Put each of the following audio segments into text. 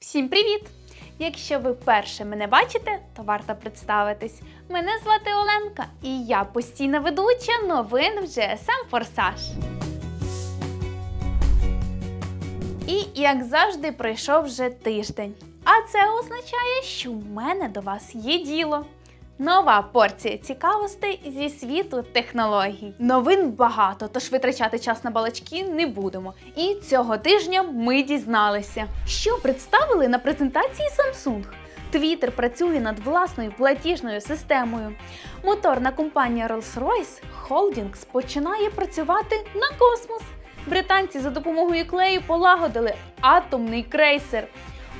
Всім привіт! Якщо ви вперше мене бачите, то варто представитись. Мене звати Оленка, і я постійна ведуча новин в GSM Форсаж. І як завжди, пройшов вже тиждень. А це означає, що в мене до вас є діло. Нова порція цікавостей зі світу технологій. Новин багато, тож витрачати час на балачки не будемо. І цього тижня ми дізналися, що представили на презентації Samsung. Twitter працює над власною платіжною системою. Моторна компанія Rolls-Royce Holdings починає працювати на космос. Британці за допомогою клею полагодили атомний крейсер.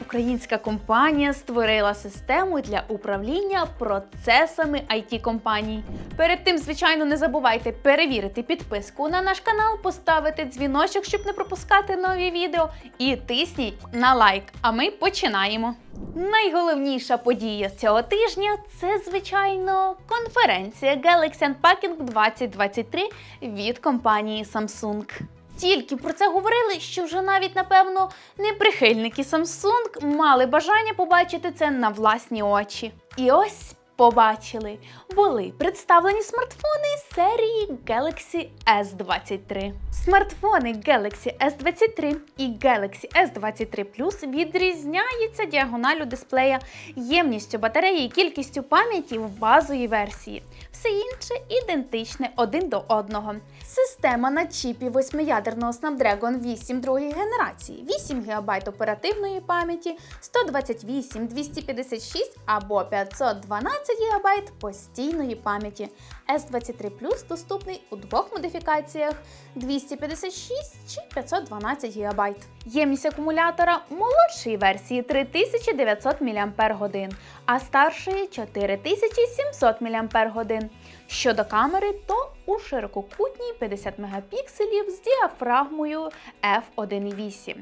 Українська компанія створила систему для управління процесами it компаній. Перед тим, звичайно, не забувайте перевірити підписку на наш канал, поставити дзвіночок, щоб не пропускати нові відео, і тисніть на лайк. А ми починаємо. Найголовніша подія цього тижня це, звичайно, конференція Galaxy Unpacking 2023 від компанії Samsung. Тільки про це говорили, що вже навіть напевно неприхильники Samsung мали бажання побачити це на власні очі. І ось побачили, були представлені смартфони серії Galaxy S23. Смартфони Galaxy S23 і Galaxy S23 Plus відрізняються діагоналю дисплея, ємністю батареї і кількістю пам'яті в базовій версії. Все інше ідентичне один до одного. Система на чіпі восьмиядерного Snapdragon 8 другої генерації, 8 ГБ оперативної пам'яті, 128, 256 або 512 ГБ постійної пам'яті. S23 Plus доступний у двох модифікаціях 256 чи 512 ГБ. Ємність акумулятора молодшої версії 3900 мАч, а старшої 4700 мАч. Щодо камери, то у ширококутній 50 мегапікселів з діафрагмою f1.8,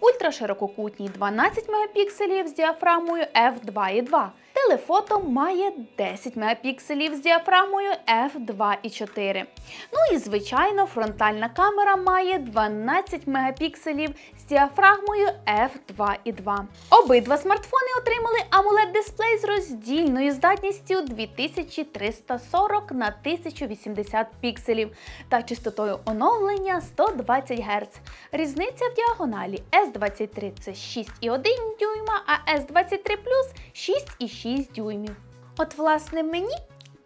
ультраширококутній 12 мегапікселів з діафрагмою f2.2. Телефото має 10 мегапікселів з діафрагмою f2.4. Ну і звичайно, фронтальна камера має 12 мегапікселів діафрагмою f2.2. Обидва смартфони отримали amoled дисплей з роздільною здатністю 2340 на 1080 пікселів та частотою оновлення 120 Гц. Різниця в діагоналі S23 це 6,1 дюйма, а S23 Plus 6,6 дюймів. От, власне, мені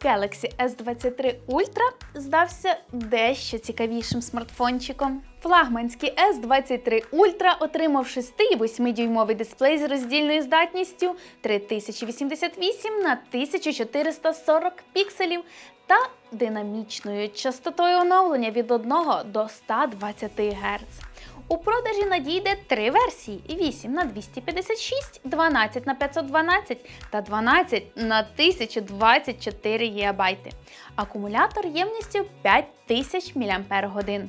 Galaxy S23 Ultra здався дещо цікавішим смартфончиком. Флагманський S23 Ultra отримав 6,8 дюймовий дисплей з роздільною здатністю 3088 на 1440 пікселів та динамічною частотою оновлення від 1 до 120 Гц. У продажі надійде три версії: 8 на 256, 12 на 512 та 12 на 1024 ГБ. Акумулятор ємністю 5000 мАч.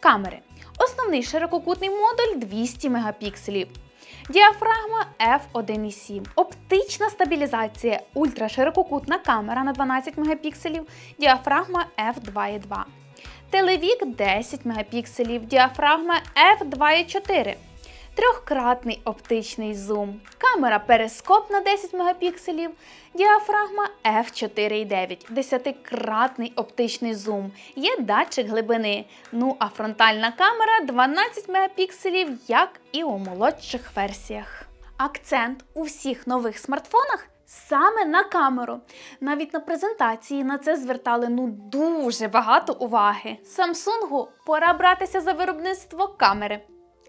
Камери. Основний ширококутний модуль 200 мегапікселів. Діафрагма f1.7, оптична стабілізація, ультраширококутна камера на 12 мегапікселів, діафрагма f2.2. Телевік 10 мегапікселів, діафрагма f2.4. Трьохкратний оптичний зум. Камера перископ на 10 мегапікселів, діафрагма f4.9, десятикратний оптичний зум. Є датчик глибини. Ну а фронтальна камера 12 мегапікселів, як і у молодших версіях. Акцент у всіх нових смартфонах саме на камеру. Навіть на презентації на це звертали ну дуже багато уваги. Samsung пора братися за виробництво камери.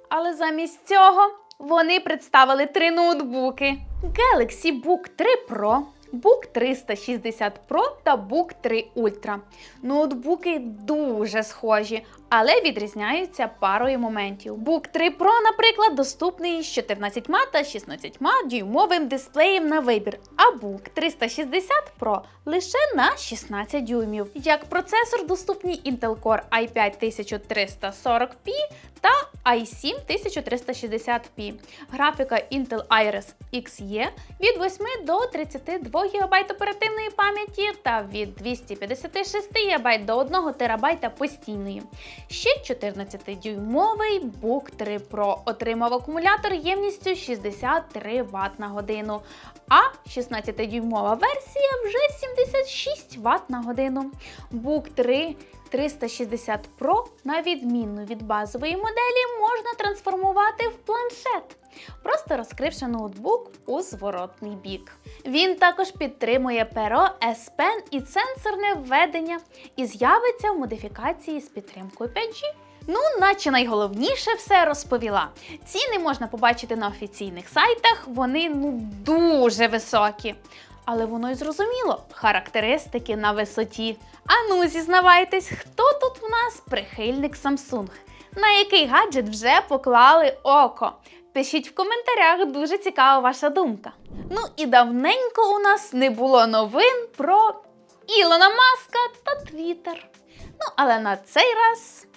Але замість цього вони представили три ноутбуки: Galaxy Book 3 Pro, Book 360 Pro та Book 3 Ultra. Ноутбуки дуже схожі, але відрізняються парою моментів. Book 3 Pro, наприклад, доступний з 14 та 16 дюймовим дисплеєм на вибір, а Book 360 Pro лише на 16 дюймів. Як процесор доступний Intel Core i5 1340p та i7 1360p. Графіка Intel Iris Xe від 8 до 32 ГБ оперативної пам'яті та від 256 ГБ до 1 ТБ постійної. Ще 14-дюймовий Book 3 Pro отримав акумулятор ємністю 63 Вт на годину, а 16-дюймова версія вже 76 Вт на годину. Book 3 360 Pro, на відміну від базової моделі, можна трансформувати в планшет, просто розкривши ноутбук у зворотний бік. Він також підтримує перо S Pen і сенсорне введення і з'явиться в модифікації з підтримкою 5G. Ну, наче найголовніше все розповіла. Ціни можна побачити на офіційних сайтах, вони ну дуже високі. Але воно й зрозуміло, характеристики на висоті. Ану, зізнавайтесь, хто тут у нас прихильник Samsung? На який гаджет вже поклали око? Пишіть в коментарях, дуже цікава ваша думка. Ну і давненько у нас не було новин про Ілона Маска та Твіттер. Ну, але на цей раз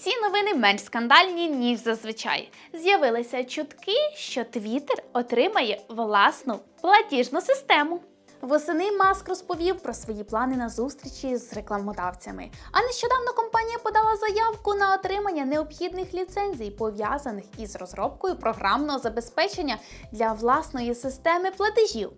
всі новини менш скандальні, ніж зазвичай. З'явилися чутки, що Твіттер отримає власну платіжну систему. Восени Маск розповів про свої плани на зустрічі з рекламодавцями. А нещодавно компанія подала заявку на отримання необхідних ліцензій, пов'язаних із розробкою програмного забезпечення для власної системи платежів.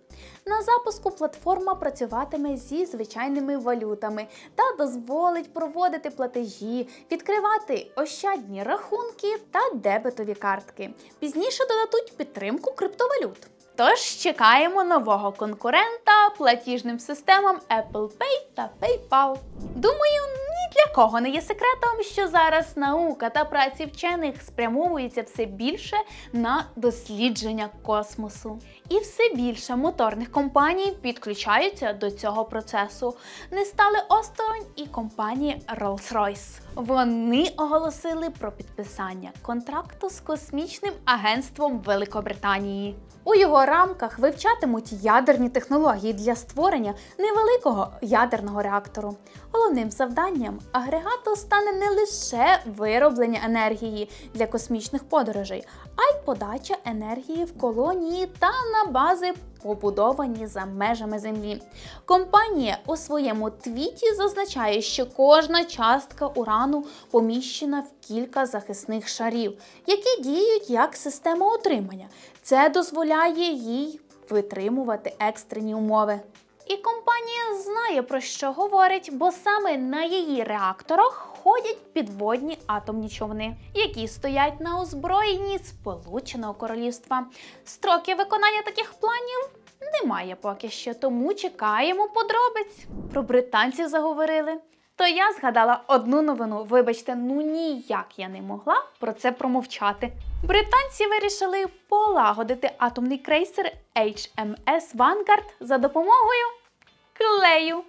На запуску платформа працюватиме зі звичайними валютами та дозволить проводити платежі, відкривати ощадні рахунки та дебетові картки. Пізніше додадуть підтримку криптовалют. Тож чекаємо нового конкурента платіжним системам Apple Pay та PayPal. Думаю, ні для кого не є секретом, що зараз наука та праці вчених спрямовуються все більше на дослідження космосу. І все більше моторних компаній підключаються до цього процесу. Не стали осторонь і компанія Rolls-Royce. Вони оголосили про підписання контракту з космічним агентством Великобританії. У його рамках вивчатимуть ядерні технології для створення невеликого ядерного реактору. Головним завданням агрегату стане не лише вироблення енергії для космічних подорожей, а й подача енергії в колонії та на бази, побудовані за межами Землі. Компанія у своєму твіті зазначає, що кожна частка урану поміщена в кілька захисних шарів, які діють як система утримання. Це дозволяє їй витримувати екстрені умови. І компанія знає про що говорить, бо саме на її реакторах ходять підводні атомні човни, які стоять на озброєнні Сполученого Королівства. Строки виконання таких планів немає поки що, тому чекаємо подробиць. Про британців заговорили. То я згадала одну новину. Вибачте, ну ніяк я не могла про це промовчати. Британці вирішили полагодити атомний крейсер HMS Vanguard за допомогою клею.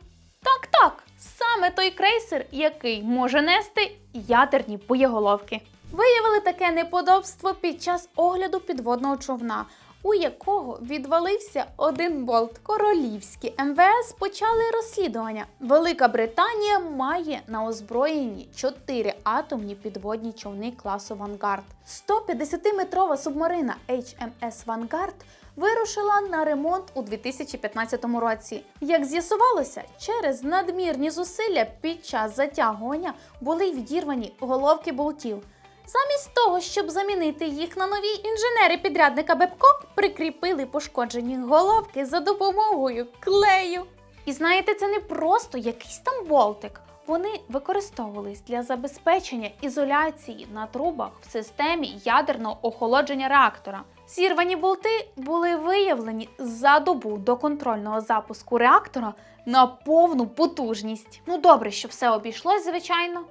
Так, так, саме той крейсер, який може нести ядерні боєголовки. Виявили таке неподобство під час огляду підводного човна, у якого відвалився один болт. Королівські МВС почали розслідування. Велика Британія має на озброєнні чотири атомні підводні човни класу Вангард. 150-метрова субмарина HMS Vanguard вирушила на ремонт у 2015 році. Як з'ясувалося, через надмірні зусилля під час затягування були відірвані головки болтів. Замість того, щоб замінити їх на нові, інженери підрядника Бебкок прикріпили пошкоджені головки за допомогою клею. І знаєте, це не просто якийсь там болтик. Вони використовувались для забезпечення ізоляції на трубах в системі ядерного охолодження реактора. Зірвані болти були виявлені за добу до контрольного запуску реактора на повну потужність. Ну добре, що все обійшлось, звичайно.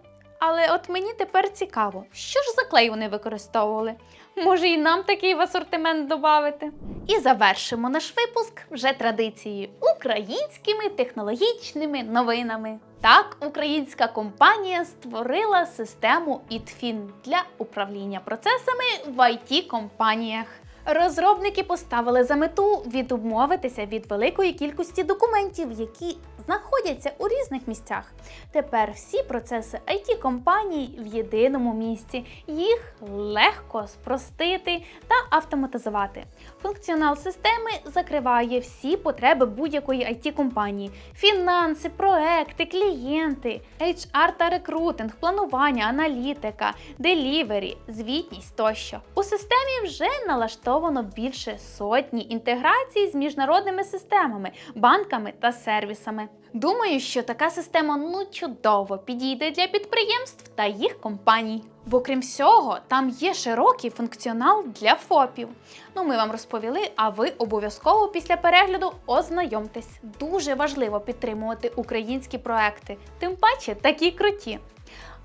Але от мені тепер цікаво, що ж за клей вони використовували? Може, і нам такий в асортимент додати? І завершимо наш випуск вже традицією українськими технологічними новинами. Так, українська компанія створила систему ITFIN для управління процесами в it компаніях Розробники поставили за мету відмовитися від великої кількості документів, які знаходяться у різних місцях. Тепер всі процеси it компаній в єдиному місці. Їх легко спростити та автоматизувати. Функціонал системи закриває всі потреби будь-якої it компанії: фінанси, проекти, клієнти, HR та рекрутинг, планування, аналітика, делівері, звітність тощо. У системі вже налаштовано більше сотні інтеграцій з міжнародними системами, банками та сервісами. Думаю, що така система ну чудово підійде для підприємств та їх компаній. Бо крім всього, там є широкий функціонал для ФОПів. Ну, ми вам розповіли, а ви обов'язково після перегляду ознайомтесь. Дуже важливо підтримувати українські проекти, тим паче такі круті.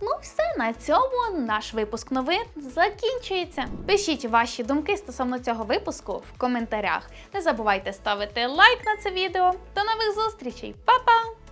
Ну, все на цьому наш випуск новин закінчується. Пишіть ваші думки стосовно цього випуску в коментарях. Не забувайте ставити лайк на це відео. До нових зустрічей, Па-па!